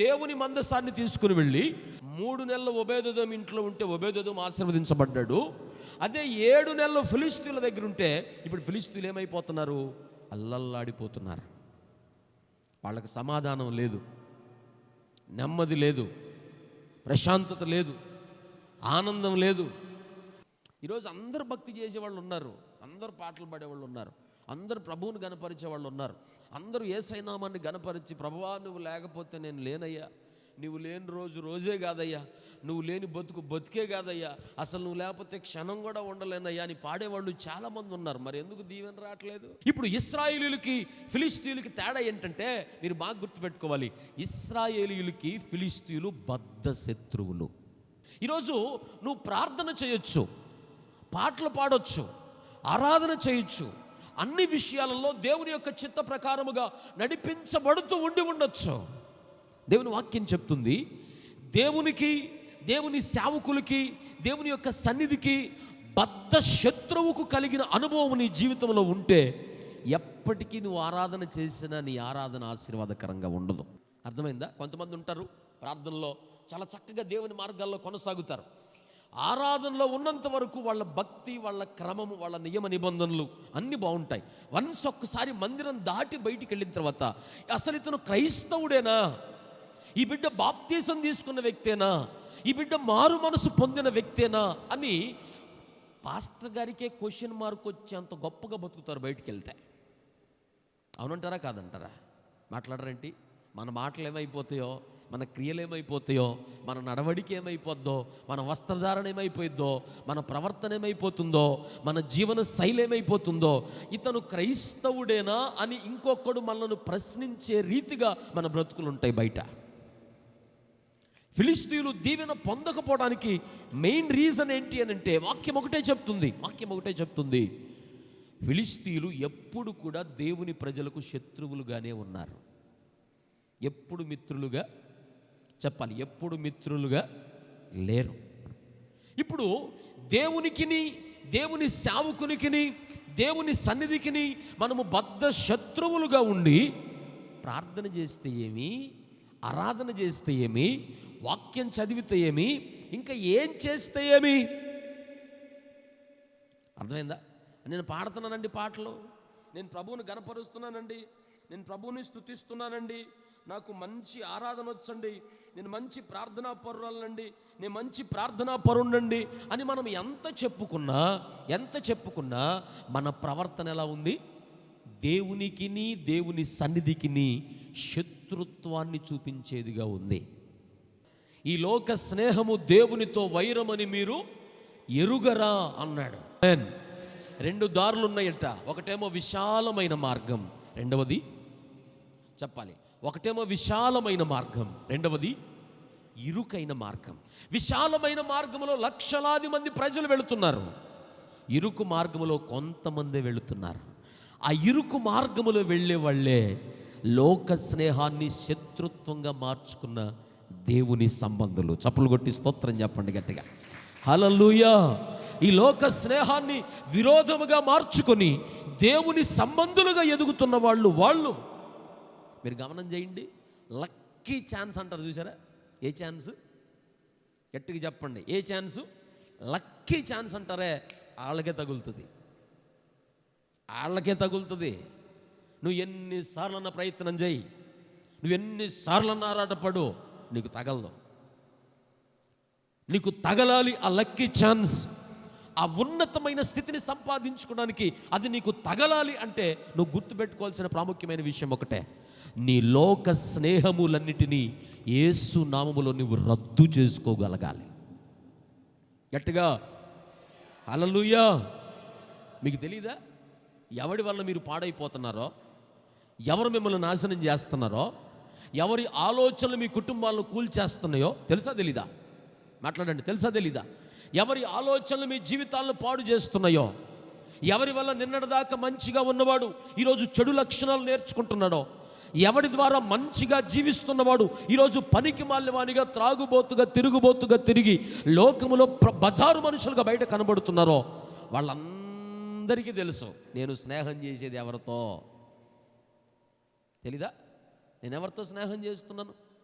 దేవుని మందసాన్ని తీసుకుని వెళ్ళి మూడు నెలలు ఉభయదం ఇంట్లో ఉంటే ఉభయదం ఆశీర్వదించబడ్డాడు. అదే ఏడు నెలలు ఫిలిస్తీన్ల దగ్గర ఉంటే ఇప్పుడు ఫిలిస్తీన్లు ఏమైపోతున్నారు? అల్లల్లాడిపోతున్నారు. వాళ్ళకి సమాధానం లేదు. నెమ్మది లేదు. ప్రశాంతత లేదు. ఆనందం లేదు. ఈరోజు అందరు భక్తి చేసేవాళ్ళు ఉన్నారు. అందరు పాటలు పాడేవాళ్ళు ఉన్నారు. అందరు ప్రభువుని గనపరిచే వాళ్ళు ఉన్నారు. అందరూ ఏ సైనామాన్ని గనపరిచి ప్రభువా నువ్వు లేకపోతే నేను లేనయ్యా. నువ్వు లేని రోజు రోజే కాదయ్యా. నువ్వు లేని బతుకు బతుకే కాదయ్యా. అసలు నువ్వు లేకపోతే క్షణం కూడా ఉండలేనయ్యా అని పాడేవాళ్ళు చాలామంది ఉన్నారు. మరి ఎందుకు దీవెన రావట్లేదు? ఇప్పుడు ఇస్రాయేలీలకి ఫిలిస్తీన్లకి తేడా ఏంటంటే మీరు బాగా గుర్తుపెట్టుకోవాలి. ఇస్రాయేలీలకి ఫిలిస్తీన్లు బద్ధ శత్రువులు. ఈరోజు నువ్వు ప్రార్థన చేయొచ్చు పాటలు పాడొచ్చు ఆరాధన చేయొచ్చు అన్ని విషయాలలో దేవుని యొక్క చిత్త ప్రకారముగా నడిపించబడుతూ ఉండి ఉండొచ్చు. దేవుని వాక్యం చెప్తుంది దేవునికి దేవుని సేవకులకి దేవుని యొక్క సన్నిధికి బద్ధ శత్రువుకు కలిగిన అనుభవం నీ జీవితంలో ఉంటే ఎప్పటికీ నువ్వు ఆరాధన చేసినా నీ ఆరాధన ఆశీర్వాదకరంగా ఉండదు. అర్థమైందా? కొంతమంది ఉంటారు ప్రార్థనలో చాలా చక్కగా దేవుని మార్గాల్లో కొనసాగుతారు. ఆరాధనలో ఉన్నంత వరకు వాళ్ళ భక్తి వాళ్ళ క్రమము వాళ్ళ నియమ నిబంధనలు అన్నీ బాగుంటాయి. వన్స్ ఒక్కసారి మందిరం దాటి బయటికి వెళ్ళిన తర్వాత అసలు ఇతను క్రైస్తవుడేనా? ఈ బిడ్డ బాప్తీసం తీసుకున్న వ్యక్తేనా? ఈ బిడ్డ మారు మనసు పొందిన వ్యక్తేనా? అని పాస్టర్ గారికే క్వశ్చన్ మార్క్ వచ్చేంత గొప్పగా బతుకుతారు బయటికి వెళ్తే. అవునంటారా కాదంటారా? మాట్లాడరేంటి? మన మాటలు ఏమైపోతాయో మన క్రియలు ఏమైపోతాయో మన నడవడికి ఏమైపోద్దో మన వస్త్రధారణ ఏమైపోయిద్దో మన ప్రవర్తన ఏమైపోతుందో మన జీవన శైలి ఏమైపోతుందో ఇతను క్రైస్తవుడేనా అని ఇంకొకడు మనల్ని ప్రశ్నించే రీతిగా మన బ్రతుకులు ఉంటాయి బయట. ఫిలిస్తీన్లు దీవెన పొందకపోవడానికి మెయిన్ రీజన్ ఏంటి అని అంటే వాక్యం ఒకటే చెప్తుంది వాక్యం ఒకటే చెప్తుంది. ఫిలిస్తీన్లు ఎప్పుడు కూడా దేవుని ప్రజలకు శత్రువులుగానే ఉన్నారు. ఎప్పుడు మిత్రులుగా చెప్పాలి. ఎప్పుడు మిత్రులుగా లేరు. ఇప్పుడు దేవునికిని దేవుని సేవకునికిని దేవుని సన్నిధికిని మనము బద్ధ శత్రువులుగా ఉండి ప్రార్థన చేస్తే ఏమి ఆరాధన చేస్తే ఏమి వాక్యం చదివితే ఏమి ఇంకా ఏం చేస్తే ఏమి? అర్థమైందా? నేను పాడుతున్నానండి పాటలు. నేను ప్రభువుని గనపరుస్తున్నానండి. నేను ప్రభువుని స్తుతిస్తున్నానండి. నాకు మంచి ఆరాధన వచ్చండి. నేను మంచి ప్రార్థనా పరురాలనండి నేను మంచి ప్రార్థనా పరుండండి అని మనం ఎంత చెప్పుకున్నా ఎంత చెప్పుకున్నా మన ప్రవర్తన ఎలా ఉంది? దేవునికిని దేవుని సన్నిధికిని శత్రుత్వాన్ని చూపించేదిగా ఉంది. ఈ లోక స్నేహము దేవునితో వైరమని మీరు ఎరుగరా అన్నాడు. రెండు దారులు ఉన్నాయట ఒకటేమో విశాలమైన మార్గం. రెండవది చెప్పాలి. ఒకటేమో విశాలమైన మార్గం రెండవది ఇరుకైన మార్గం. విశాలమైన మార్గంలో లక్షలాది మంది ప్రజలు వెళుతున్నారు. ఇరుకు మార్గములో కొంతమంది వెళుతున్నారు. ఆ ఇరుకు మార్గములో వెళ్ళే వాళ్ళే లోక స్నేహాన్ని శత్రుత్వంగా మార్చుకున్న దేవుని సంబంధులు. చప్పులు కొట్టి స్తోత్రం చెప్పండి గట్టిగా. హలలుయా ఈ లోక స్నేహాన్ని విరోధముగా మార్చుకొని దేవుని సంబంధులుగా ఎదుగుతున్న వాళ్ళు వాళ్ళు మీరు గమనం చేయండి. లక్కీ ఛాన్స్ అంటారు చూసారా? ఏ ఛాన్స్? గట్టిగా చెప్పండి. ఏ ఛాన్సు? లక్కీ ఛాన్స్ అంటారే వాళ్ళకే తగులుతుంది. వాళ్ళకే తగులుతుంది. నువ్వు ఎన్నిసార్లన్నా ప్రయత్నం చేయి. నువ్వు ఎన్నిసార్లన్నా ఆరాటపడు నీకు తగలదు. నీకు తగలాలి ఆ లక్కీ ఛాన్స్. ఆ ఉన్నతమైన స్థితిని సంపాదించుకోవడానికి అది నీకు తగలాలి అంటే నువ్వు గుర్తుపెట్టుకోవాల్సిన ప్రాముఖ్యమైన విషయం ఒకటే. నీ లోక స్నేహములన్నిటినీ ఏసు నామములో నువ్వు రద్దు చేసుకోగలగాలి. గట్టిగా హల్లెలూయా. మీకు తెలీదా? ఎవడి వల్ల మీరు పాడైపోతున్నారో? ఎవరు మిమ్మల్ని నాశనం చేస్తున్నారో? ఎవరి ఆలోచనలు మీ కుటుంబాలను కూల్చేస్తున్నాయో తెలుసా తెలీదా? మాట్లాడండి తెలుసా తెలీదా? ఎవరి ఆలోచనలు మీ జీవితాలను పాడు చేస్తున్నాయో? ఎవరి వల్ల నిన్నటిదాకా మంచిగా ఉన్నవాడు ఈరోజు చెడు లక్షణాలు నేర్చుకుంటున్నాడో? ఎవడి ద్వారా మంచిగా జీవిస్తున్నవాడు ఈరోజు పనికి మాల్యవానిగా త్రాగుబోతుగా తిరుగుబోతుగా తిరిగి లోకములో ప్ర- బజారు మనుషులుగా బయట కనబడుతున్నారో వాళ్ళందరికీ తెలుసు. నేను స్నేహం చేసేది ఎవరితో? తెలీదా? నేను ఎవరితో స్నేహం చేస్తున్నాను?